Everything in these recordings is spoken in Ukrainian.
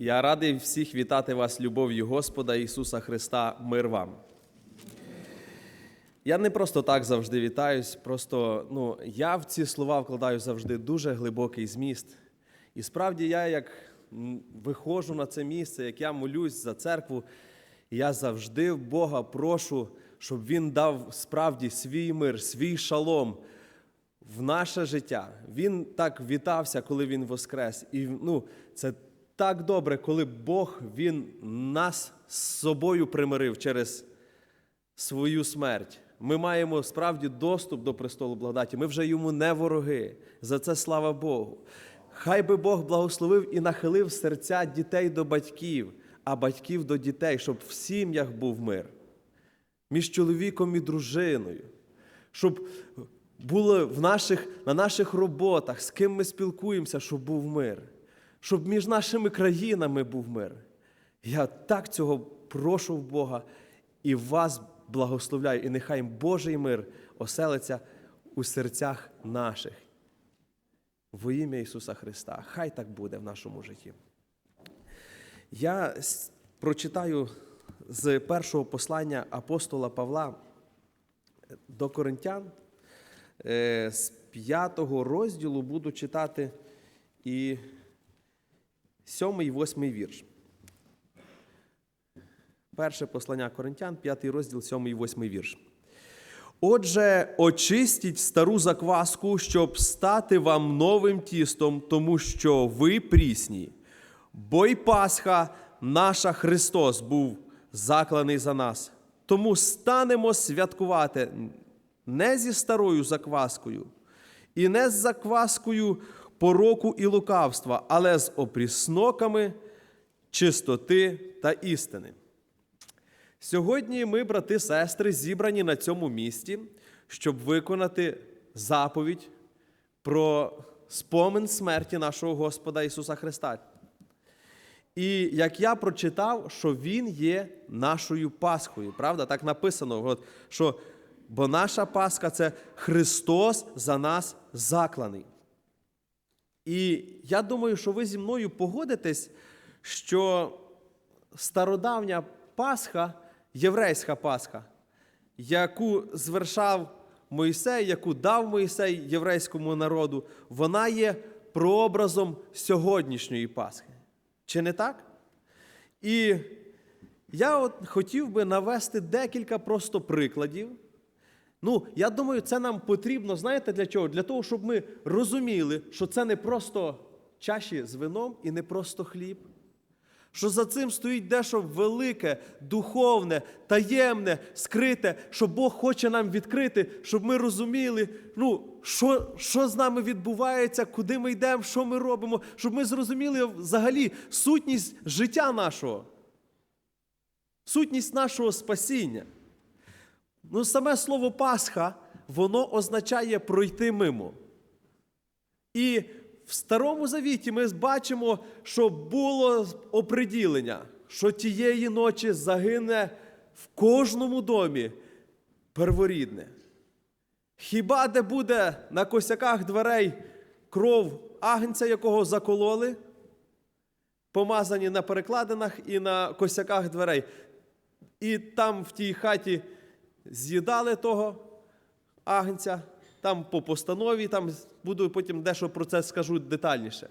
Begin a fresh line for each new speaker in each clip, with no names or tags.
Я радий всіх вітати вас любов'ю Господа Ісуса Христа, мир вам. Я не просто так завжди вітаюсь, просто ну, я в ці слова вкладаю завжди дуже глибокий зміст. І справді я, як виходжу на це місце, як я молюсь за церкву, я завжди в Бога прошу, щоб Він дав справді свій мир, свій шалом в наше життя. Він так вітався, коли він воскрес. І ну, це так добре, коли Бог Він нас з собою примирив через свою смерть. Ми маємо справді доступ до престолу благодаті. Ми вже йому не вороги. За це слава Богу. Хай би Бог благословив і нахилив серця дітей до батьків, а батьків до дітей, щоб в сім'ях був мир між чоловіком і дружиною, щоб було в наших, на наших роботах, з ким ми спілкуємося, щоб був мир, щоб між нашими країнами був мир. Я так цього прошу в Бога і вас благословляю, і нехай Божий мир оселиться у серцях наших. Во ім'я Ісуса Христа. Хай так буде в нашому житті. Я прочитаю з першого послання апостола Павла до Коринтян. Е, З п'ятого розділу буду читати і сьомий і восьмий вірш. Перше послання Коринтян, п'ятий розділ, сьомий і восьмий вірш. Отже, очистіть стару закваску, щоб стати вам новим тістом, тому що ви прісні. Бо й Пасха, наша Христос, був закланий за нас. Тому станемо святкувати не зі старою закваскою, і не з закваскою пороку і лукавства, але з опрісноками чистоти та істини. Сьогодні ми, брати сестри, зібрані на цьому місці, щоб виконати заповідь про спомин смерті нашого Господа Ісуса Христа. І як я прочитав, що Він є нашою Пасхою, правда? Так написано, що бо наша Пасха це Христос за нас закланий. І я думаю, що ви зі мною погодитесь, що стародавня Пасха, єврейська Пасха, яку звершав Мойсей, яку дав Мойсей єврейському народу, вона є прообразом сьогоднішньої Пасхи. Чи не так? І я от хотів би навести декілька просто прикладів. Ну, я думаю, це нам потрібно, знаєте для чого? Для того, щоб ми розуміли, що це не просто чаші з вином і не просто хліб. Що за цим стоїть дещо велике, духовне, таємне, скрите, що Бог хоче нам відкрити, щоб ми розуміли, ну, що, що з нами відбувається, куди ми йдемо, що ми робимо, щоб ми зрозуміли взагалі сутність життя нашого, сутність нашого спасіння. Ну, саме слово Пасха, воно означає пройти мимо. І в Старому Завіті ми бачимо, що було оприділення, що тієї ночі загине в кожному домі перворідне. Хіба де буде на косяках дверей кров агнця, якого закололи, помазані на перекладинах і на косяках дверей. І там в тій хаті з'їдали того агнця, там по постанові, там буду потім дещо про це скажу детальніше.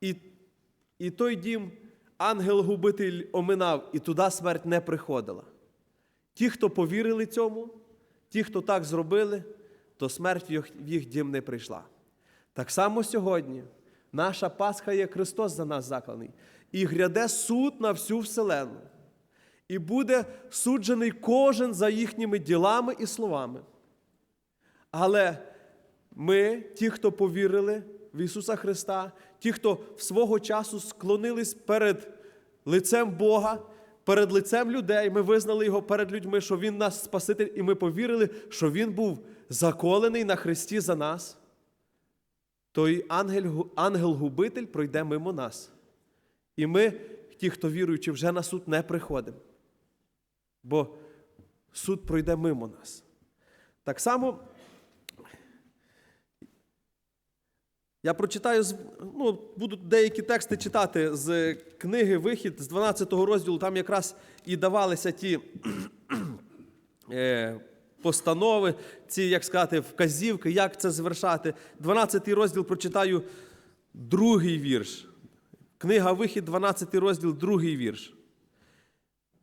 І, і той дім ангел-губитель оминав, і туди смерть не приходила. Ті, хто повірили цьому, ті, хто так зробили, то смерть в їх, дім не прийшла. Так само сьогодні наша Пасха є Христос за нас закланий. І гряде суд на всю вселену. І буде суджений кожен за їхніми ділами і словами. Але ми, ті, хто повірили в Ісуса Христа, ті, хто в свого часу склонились перед лицем Бога, перед лицем людей, ми визнали Його перед людьми, що Він наш Спаситель, і ми повірили, що Він був заколений на Христі за нас, той ангел- ангел-губитель пройде мимо нас. І ми, ті, хто віруючи, вже на суд не приходимо. Бо суд пройде мимо нас. Так само Я прочитаю, ну, буду деякі тексти читати з книги Вихід з 12 розділу. Там якраз і давалися ті е, постанови, ці, як сказати, вказівки, як це звершати. 12 розділ прочитаю другий вірш. Книга Вихід, 12 розділ, другий вірш.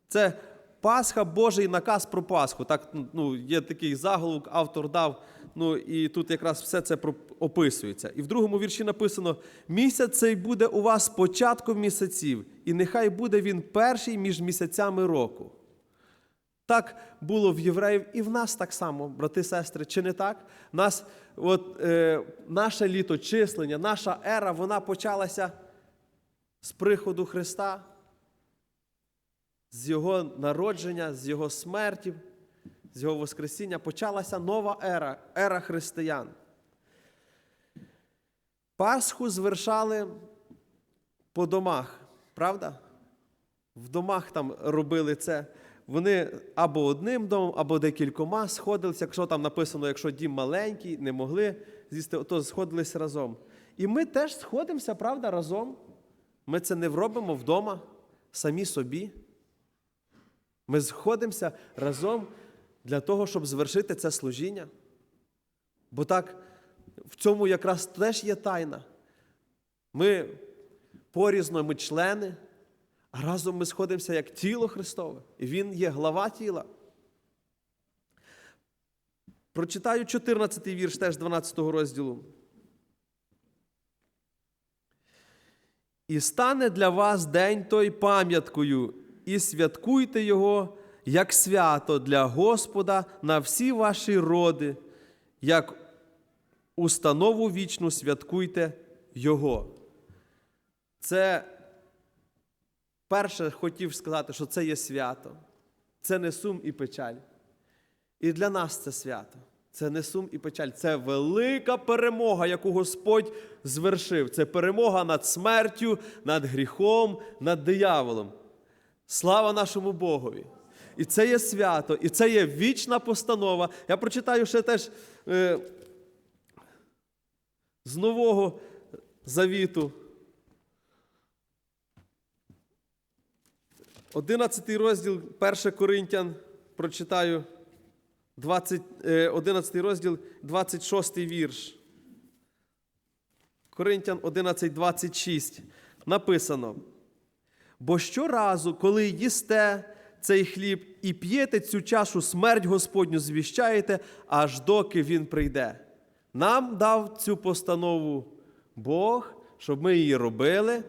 Це Пасха, Божий наказ про Пасху. Так, ну, є такий заголовок, автор дав. Ну і тут якраз все це описується. І в другому вірші написано: місяць цей буде у вас початком місяців, і нехай буде він перший між місяцями року. Так було в євреїв і в нас так само, брати, сестри, чи не так? Нас, от, е, наше літочислення, наша ера, вона почалася з приходу Христа, з Його народження, з Його смерті, з Його Воскресіння. Почалася нова ера, ера християн. Пасху звершали по домах, правда? В домах там робили це. Вони або одним домом, або декількома сходилися. Якщо там написано, якщо дім маленький, не могли з'їсти, то сходились разом. І ми теж сходимося, правда, разом. Ми це не робимо вдома, самі собі. Ми сходимося разом для того, щоб звершити це служіння. Бо так в цьому якраз теж є тайна. Ми порізно, ми члени, а разом ми сходимося як тіло Христове. І Він є глава тіла. Прочитаю 14 вірш теж 12 розділу. І стане для вас день той пам'яткою, і святкуйте його як свято для Господа на всі ваші роди, як установу вічну святкуйте Його. Це перше хотів сказати, що це є свято. Це не сум і печаль. І для нас це свято. Це не сум і печаль. Це велика перемога, яку Господь звершив. Це перемога над смертю, над гріхом, над дияволом. Слава нашому Богові! І це є свято, і це є вічна постанова. Я прочитаю ще теж е, з Нового Завіту. 11 розділ 1 Коринтян прочитаю 20, е, 11 розділ, 26 вірш. Коринтян 11, 26. Написано. Бо щоразу, коли їсте цей хліб і п'єте цю чашу, смерть Господню звіщаєте, аж доки Він прийде. Нам дав цю постанову Бог, щоб ми її робили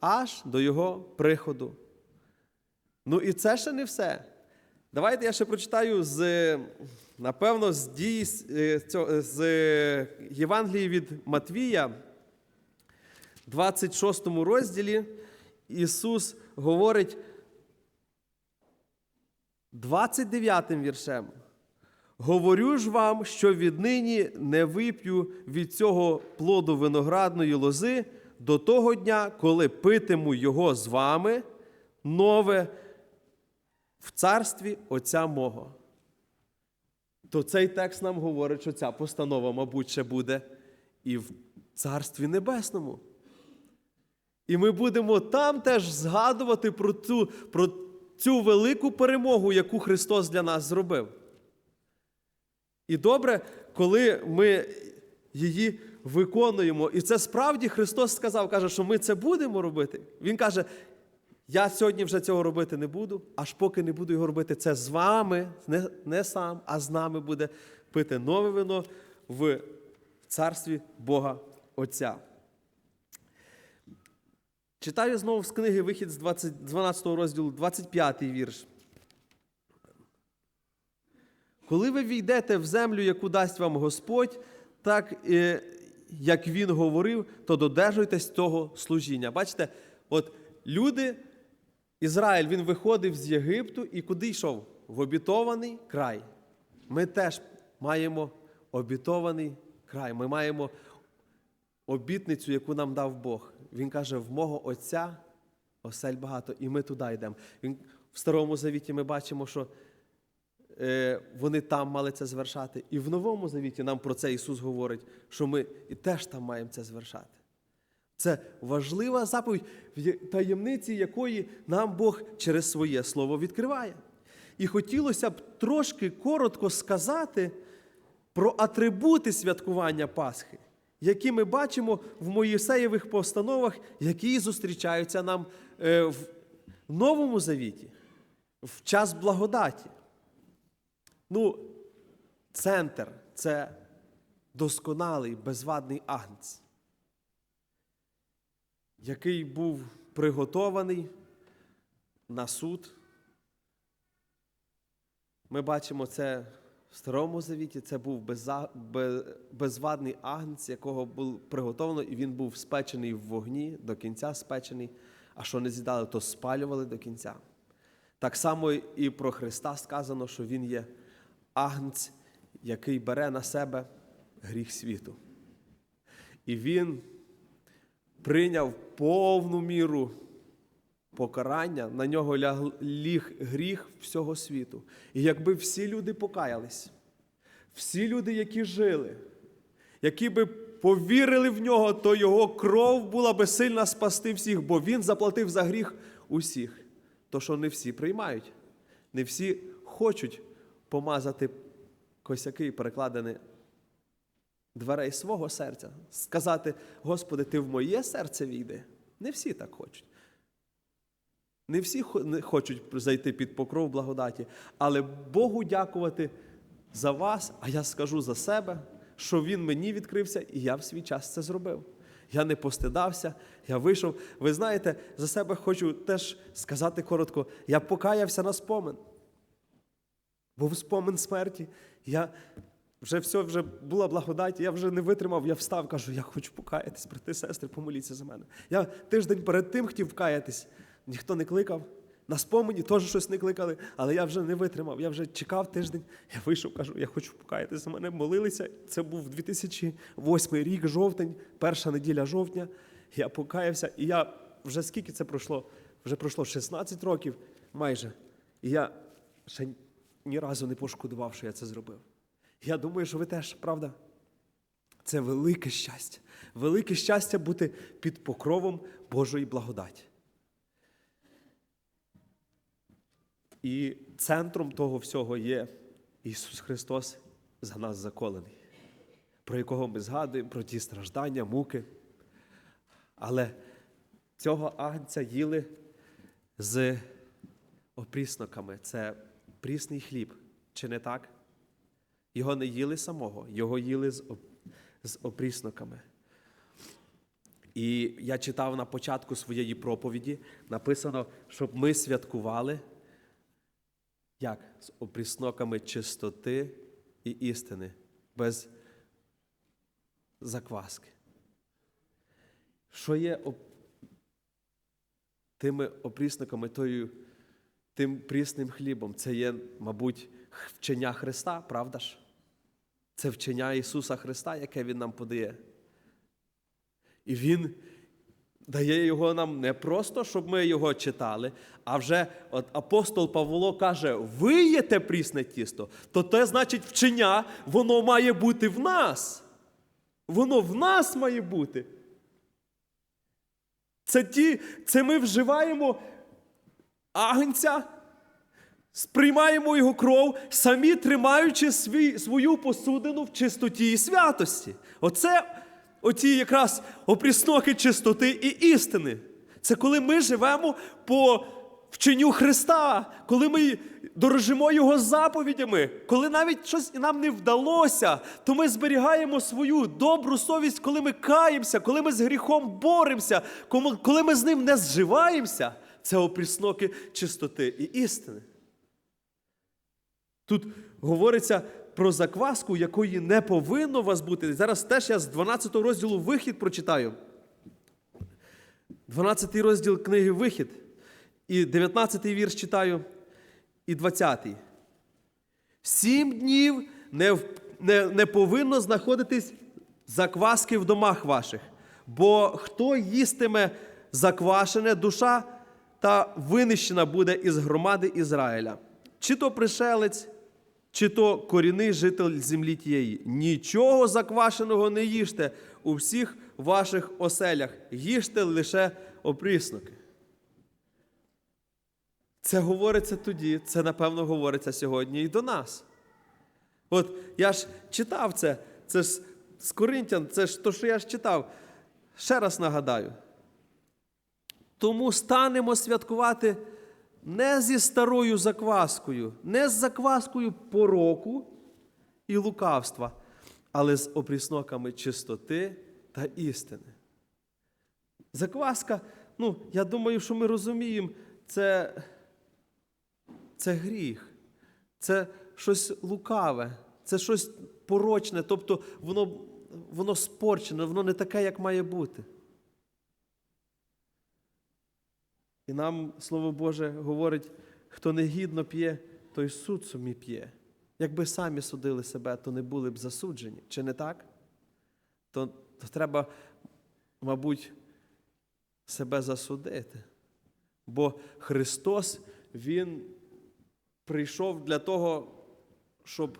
аж до Його приходу. Ну і це ще не все. Давайте я ще прочитаю з, напевно, з дій з, е, з Євангелії від Матвія, 26 розділі. Ісус говорить 29 віршем. Говорю ж вам, що віднині не вип'ю від цього плоду виноградної лози до того дня, коли питиму його з вами нове в царстві Отця мого. То цей текст нам говорить, що ця постанова, мабуть, ще буде і в Царстві Небесному. І ми будемо там теж згадувати про цю, про цю велику перемогу, яку Христос для нас зробив. І добре, коли ми її виконуємо. І це справді Христос сказав, каже, що ми це будемо робити. Він каже: я сьогодні вже цього робити не буду, аж поки не буду його робити, це з вами, не, не сам, а з нами буде пити нове вино в царстві Бога Отця. Читаю знову з книги Вихід з 20, 12 розділу, 25 вірш. Коли ви війдете в землю, яку дасть вам Господь, так е, як Він говорив, то додержуйтесь того служіння. Бачите, от люди, Ізраїль, він виходив з Єгипту і куди йшов? В обітований край. Ми теж маємо обітований край. Ми маємо обітницю, яку нам дав Бог. Він каже: в мого Отця осель багато, і ми туди йдемо. Він, в Старому Завіті ми бачимо, що е, вони там мали це звершати. І в Новому Завіті нам про це Ісус говорить, що ми і теж там маємо це звершати. Це важлива заповідь, таємниці якої нам Бог через своє слово відкриває. І хотілося б трошки коротко сказати про атрибути святкування Пасхи, які ми бачимо в Моїсеєвих постановах, які зустрічаються нам е, в Новому Завіті, в час благодаті. Ну, центр це досконалий, безвадний агнець який був приготований на суд. Ми бачимо це Старому Завіті, це був безвадний агнець, якого було приготовлено, і він був спечений в вогні, до кінця спечений, а що не з'їдали, то спалювали до кінця. Так само і про Христа сказано, що Він є агнець, який бере на себе гріх світу. І Він прийняв повну міру покарання, на нього ляг- ліг гріх всього світу. І якби всі люди покаялись, всі люди, які жили, які би повірили в нього, то його кров була би сильна спасти всіх, бо він заплатив за гріх усіх. То, що не всі приймають, не всі хочуть помазати косяки і перекладини дверей свого серця, сказати, Господи, ти в моє серце війди. Не всі так хочуть. Не всі хочуть зайти під покров благодаті, але Богу дякувати за вас, а я скажу за себе, що Він мені відкрився, і я в свій час це зробив. Я не постидався, я вийшов. Ви знаєте, за себе хочу теж сказати коротко: я покаявся на спомин. Був спомин смерті. Я вже все, вже була благодать, я вже не витримав, я встав, кажу, я хочу покаятись, брати, сестри, помоліться за мене. Я тиждень перед тим хотів каятись, ніхто не кликав. На спомені теж щось не кликали, але я вже не витримав. Я вже чекав тиждень. Я вийшов, кажу, я хочу покаятися. Мене молилися. Це був 2008 рік, жовтень, перша неділя жовтня. Я покаявся, і я вже скільки це пройшло? Вже пройшло 16 років майже. І я ще ні разу не пошкодував, що я це зробив. Я думаю, що ви теж, правда? Це велике щастя. Велике щастя бути під покровом Божої благодаті. І центром того всього є Ісус Христос за нас заколений, про якого ми згадуємо, про ті страждання, муки. Але цього агнця їли з опрісноками. Це прісний хліб, чи не так? Його не їли самого, його їли з, оп- опрісноками. І я читав на початку своєї проповіді, написано, щоб ми святкували як? З опрісноками чистоти і істини, без закваски. Що є оп- тими опрісниками, тою, тим прісним хлібом? Це є, мабуть, вчення Христа, правда ж? Це вчення Ісуса Христа, яке Він нам подає. І Він дає його нам не просто, щоб ми його читали, а вже от апостол Павло каже: ви є те прісне тісто, то те значить вчення, воно має бути в нас. Воно в нас має бути. Це ті, це ми вживаємо агнця, сприймаємо його кров, самі тримаючи свій, свою посудину в чистоті і святості. Оце оті якраз опрісноки чистоти і істини. Це коли ми живемо по вченню Христа, коли ми дорожимо Його заповідями, коли навіть щось нам не вдалося, то ми зберігаємо свою добру совість, коли ми каємося, коли ми з гріхом боремося, коли ми з ним не зживаємося. Це опрісноки чистоти і істини. Тут говориться про закваску, якої не повинно у вас бути. Зараз теж я з 12 розділу вихід прочитаю. 12 розділ книги Вихід. І 19 вірш читаю, і 20. Сім днів не, не, не повинно знаходитись закваски в домах ваших, бо хто їстиме заквашене, душа та винищена буде із громади Ізраїля. Чи то пришелець, чи то корінний житель землі тієї. Нічого заквашеного не їжте у всіх ваших оселях, їжте лише опрісноки. Це говориться тоді, це напевно говориться сьогодні і до нас. От я ж читав це, це ж з Коринтян, це ж то, що я ж читав. Ще раз нагадаю. Тому станемо святкувати не зі старою закваскою, не з закваскою пороку і лукавства, але з опрісноками чистоти та істини. Закваска, ну, я думаю, що ми розуміємо, це, це гріх, це щось лукаве, це щось порочне, тобто воно, воно спорчене, воно не таке, як має бути. І нам Слово Боже говорить, хто негідно п'є, той суд сумі п'є. Якби самі судили себе, то не були б засуджені. Чи не так? То, то треба, мабуть, себе засудити. Бо Христос, Він прийшов для того, щоб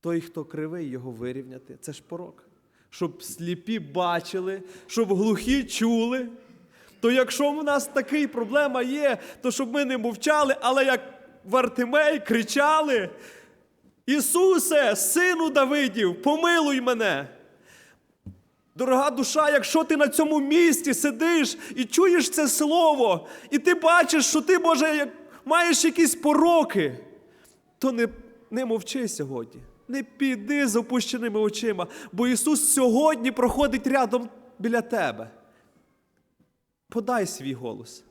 той, хто кривий, його вирівняти. Це ж порок. Щоб сліпі бачили, щоб глухі чули. То якщо в нас такий проблема є, то щоб ми не мовчали, але як Вартимей кричали: Ісусе, сину Давидів, помилуй мене. Дорога душа, якщо ти на цьому місці сидиш і чуєш це слово, і ти бачиш, що ти, Боже, маєш якісь пороки, то не, не мовчи сьогодні. Не піди з опущеними очима, бо Ісус сьогодні проходить рядом біля тебе. Подай свій голос.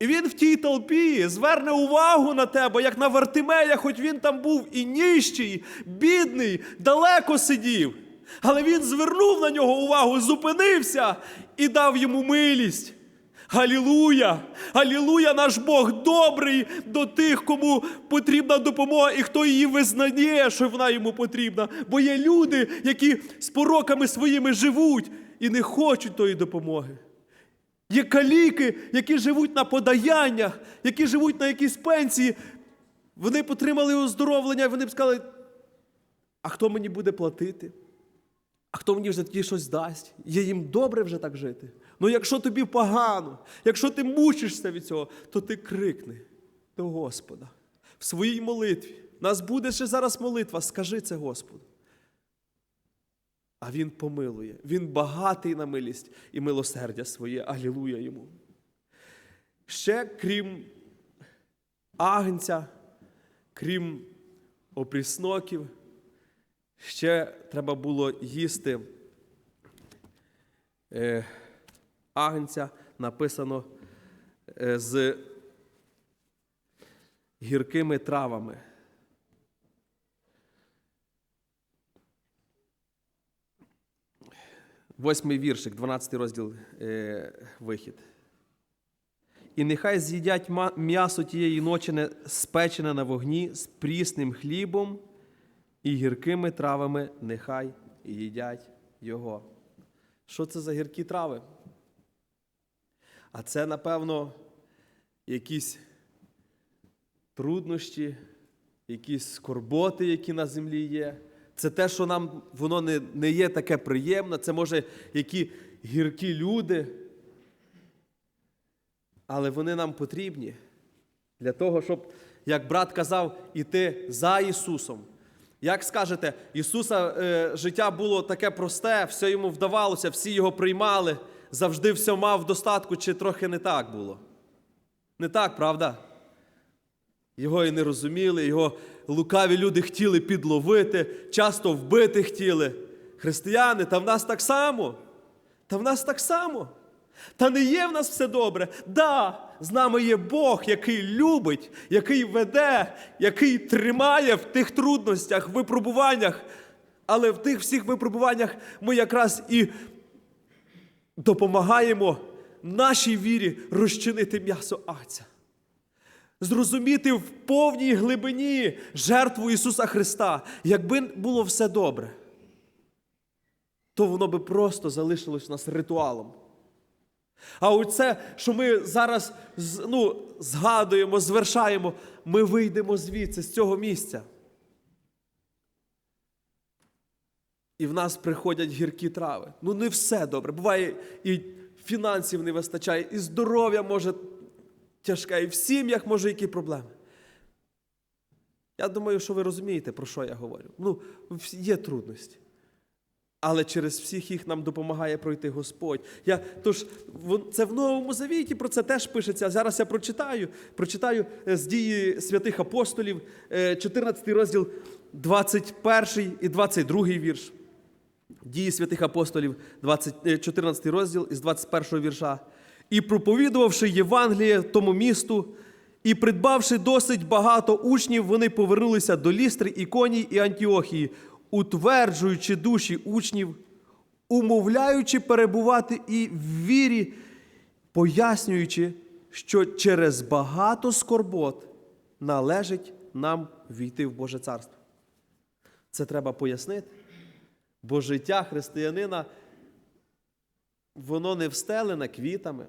І він в тій толпі зверне увагу на тебе, як на Вартимея, хоч він там був і ніщий, бідний, далеко сидів. Але він звернув на нього увагу, зупинився і дав йому милість. Галілуя! Галілуя! Наш Бог добрий до тих, кому потрібна допомога, і хто її визнає, що вона йому потрібна. Бо є люди, які з пороками своїми живуть і не хочуть тої допомоги. Є каліки, які живуть на подаяннях, які живуть на якійсь пенсії. Вони потримали оздоровлення, і вони б сказали, а хто мені буде платити? А хто мені вже тоді щось дасть? Є їм добре вже так жити. Ну якщо тобі погано, якщо ти мучишся від цього, то ти крикни до Господа в своїй молитві. Нас буде ще зараз молитва, скажи це Господу. А Він помилує, Він багатий на милість і милосердя своє. Алілуя йому. Ще крім агнця, крім опрісноків, ще треба було їсти е, агнця, написано е, з гіркими травами. Восьмий віршик, 12 розділ е, вихід. І нехай з'їдять м'ясо тієї ночі спечене на вогні з прісним хлібом і гіркими травами нехай їдять його. Що це за гіркі трави? А це, напевно, якісь труднощі, якісь скорботи, які на землі є. Це те, що нам воно не, не є таке приємне, це може які гіркі люди. Але вони нам потрібні для того, щоб, як брат казав, іти за Ісусом. Як скажете, Ісуса е, життя було таке просте, все йому вдавалося, всі його приймали, завжди все мав в достатку, чи трохи не так було? Не так, правда? Його і не розуміли, його лукаві люди хотіли підловити, часто вбити хотіли. Християни, та в нас так само. Та в нас так само. Та не є в нас все добре. Да, з нами є Бог, який любить, який веде, який тримає в тих трудностях, випробуваннях. Але в тих всіх випробуваннях ми якраз і допомагаємо нашій вірі розчинити м'ясо Аця зрозуміти в повній глибині жертву Ісуса Христа. Якби було все добре, то воно би просто залишилось у нас ритуалом. А оце, що ми зараз ну, згадуємо, звершаємо, ми вийдемо звідси, з цього місця. І в нас приходять гіркі трави. Ну, не все добре. Буває, і фінансів не вистачає, і здоров'я може тяжке, і в сім'ях може які проблеми. Я думаю, що ви розумієте, про що я говорю. Ну, є трудності. Але через всіх їх нам допомагає пройти Господь. Я, тож, це в Новому Завіті про це теж пишеться. Зараз я прочитаю. Прочитаю е, з дії святих апостолів, е, 14 розділ, 21 і 22 вірш. Дії святих апостолів, 20, е, 14 розділ із 21 вірша. І проповідувавши Євангеліє тому місту, і придбавши досить багато учнів, вони повернулися до Лістри, Іконії і Антіохії, утверджуючи душі учнів, умовляючи перебувати і в вірі, пояснюючи, що через багато скорбот належить нам війти в Боже Царство. Це треба пояснити. Бо життя християнина, воно не встелене квітами.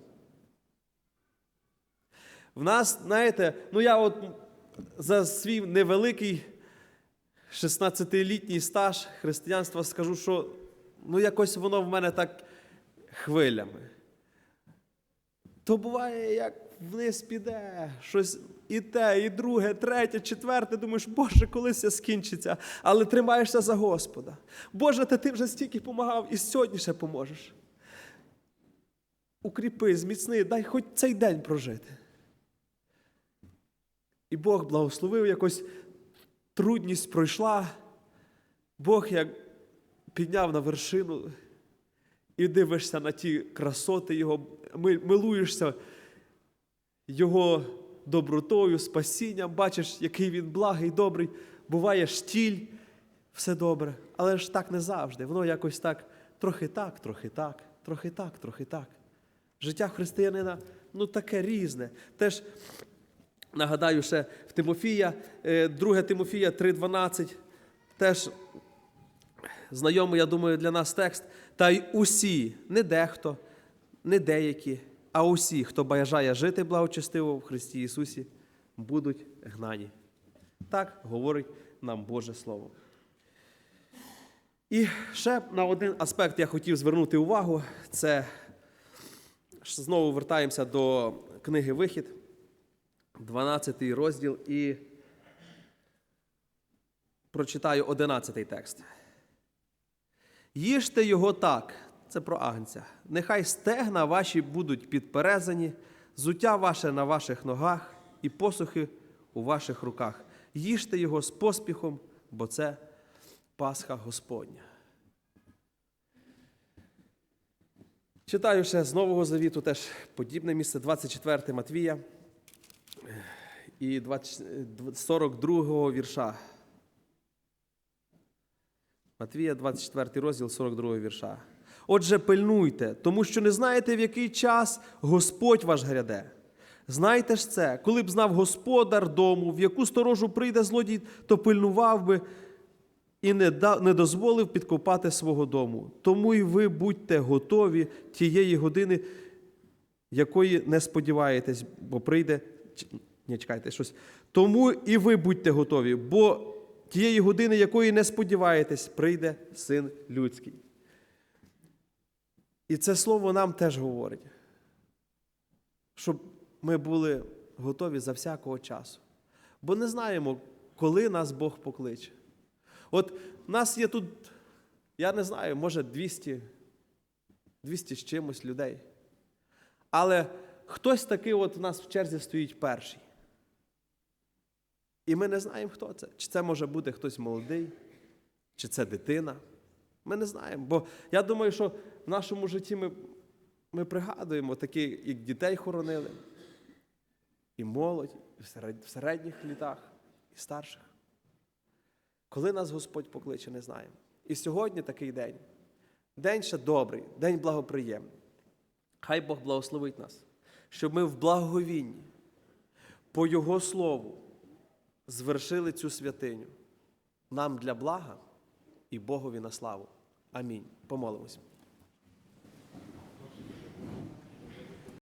В нас, знаєте, ну я от за свій невеликий 16-літній стаж християнства скажу, що ну якось воно в мене так хвилями. То буває, як вниз піде, щось і те, і друге, третє, четверте. Думаєш, Боже, колись це скінчиться, але тримаєшся за Господа. Боже, та ти вже стільки помагав і сьогодні ще поможеш. Укріпи, зміцни, дай хоч цей день прожити. І Бог благословив, якось трудність пройшла. Бог як підняв на вершину і дивишся на ті красоти Його, милуєшся Його добротою, спасінням, бачиш, який він благий, добрий, буває штіль, все добре. Але ж так не завжди. Воно якось так, трохи так, трохи так, трохи так, трохи так. Життя християнина ну таке різне. Теж нагадаю ще в Тимофія, е, 2 Тимофія 3,12, теж знайомий, я думаю, для нас текст. Та й усі, не дехто, не деякі, а усі, хто бажає жити благочестиво в Христі Ісусі, будуть гнані. Так говорить нам Боже Слово. І ще на один аспект я хотів звернути увагу. Це знову вертаємося до книги Вихід, 12 розділ, і прочитаю 11 текст. Їжте його так, це про агнця. Нехай стегна ваші будуть підперезані, зуття ваше на ваших ногах і посухи у ваших руках. Їжте його з поспіхом, бо це Пасха Господня. Читаю ще з Нового Завіту теж подібне місце, 24 Матвія і 42 вірша. Матвія, 24 розділ, 42 вірша. Отже, пильнуйте, тому що не знаєте, в який час Господь ваш гряде. Знайте ж це, коли б знав господар дому, в яку сторожу прийде злодій, то пильнував би і не, да, не дозволив підкопати свого дому. Тому і ви будьте готові тієї години, якої не сподіваєтесь, бо прийде. Ні, чекайте щось. Тому і ви будьте готові, бо тієї години, якої не сподіваєтесь, прийде син людський. І це слово нам теж говорить, щоб ми були готові за всякого часу. Бо не знаємо, коли нас Бог покличе. От нас є тут, я не знаю, може 200, 200 з чимось людей. Але хтось такий от в нас в черзі стоїть перший. І ми не знаємо, хто це. Чи це може бути хтось молодий, чи це дитина. Ми не знаємо. Бо я думаю, що в нашому житті ми, ми пригадуємо такі, як дітей хоронили, і молодь, і в середніх літах, і старших. Коли нас Господь покличе, не знаємо. І сьогодні такий день. День ще добрий, день благоприємний. Хай Бог благословить нас, щоб ми в благовінні по Його Слову звершили цю святиню нам для блага і Богові на славу. Амінь. Помолимось.